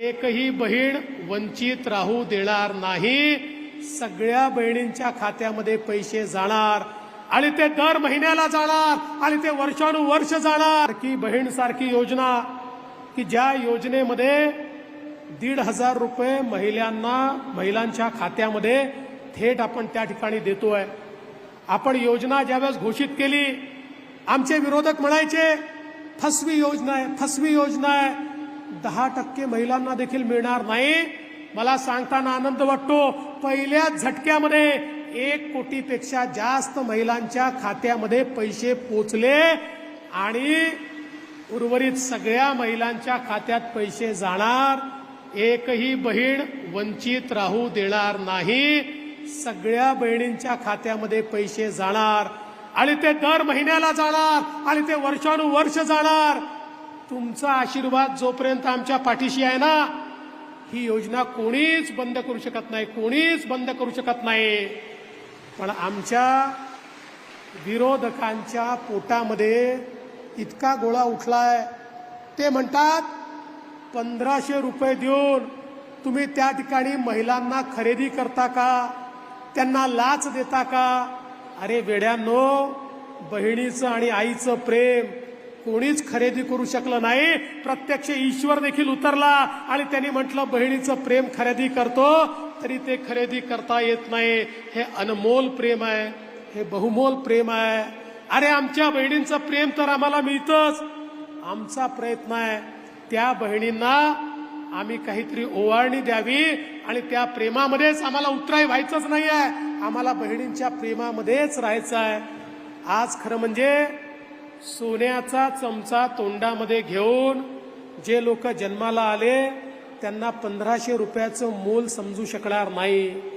एकही बहीण वंचित राहू देणार नाही. सगळ्या बहिणींच्या खात्यामध्ये पैसे जाणार. आणि ते दर महिन्याला जाणार. आणि ते वर्षानुवर्ष जाणार. की बहीण सारखी योजना. की ज्या योजनेमध्ये दीड हजार रुपये महिलांना महिलांच्या खात्यामध्ये थेट आपण त्या ठिकाणी देतोय. आपण योजना ज्यावेळेस घोषित केली आमचे विरोधक म्हणायचे फसवी योजना आहे फसवी योजना आहे. दहा टक्के महिलांना देखील मिळणार नाही. मला सांगताना आनंद वाटतो पहिल्याच झटक्यामध्ये एक कोटीपेक्षा जास्त महिलांच्या खात्यामध्ये पैसे पोचले आणि उर्वरित सगळ्या महिलांच्या खात्यात पैसे जाणार. एकही बहीण वंचित राहू देणार नाही. सगळ्या बहिणींच्या खात्यामध्ये पैसे जाणार आणि ते दर महिन्याला जाणार आणि ते वर्षानुवर्ष जाणार. तुमचा आशीर्वाद जोपर्यंत आमच्या पाठीशी आहे ना ही योजना कोणीच बंद करू शकत नाही कोणीच बंद करू शकत नाही. पण आमच्या विरोधकांच्या पोटामध्ये इतका गोळा उठलाय ते म्हणतात पंधराशे रुपये देऊन तुम्ही त्या ठिकाणी महिलांना खरेदी करता का? त्यांना लाच देता का? अरे वेड्यांनो बहिणीचं आणि आईचं प्रेम कोणीच खरेदी करू शकलं नाही. प्रत्यक्ष ईश्वर देखील उतरला आणि त्यांनी म्हटलं बहिणीचं प्रेम खरेदी करतो तरी ते खरेदी करता येत नाही. हे अनमोल प्रेम आहे हे बहुमोल प्रेम आहे. अरे आमच्या बहिणींचं प्रेम तर आम्हाला मिळतंच. आमचा प्रयत्न आहे त्या बहिणींना आम्ही काहीतरी ओवाळणी द्यावी आणि त्या प्रेमामध्येच आम्हाला उतराई व्हायचंच नाही आहे आम्हाला बहिणींच्या प्रेमामध्येच राहायचं आहे आज खरं म्हणजे सोन्याचा चमचा तोंडामध्ये घेऊन जे लोक जन्माला आले त्यांना पंधराशे रुपयाचं मोल समजू शकणार नाही.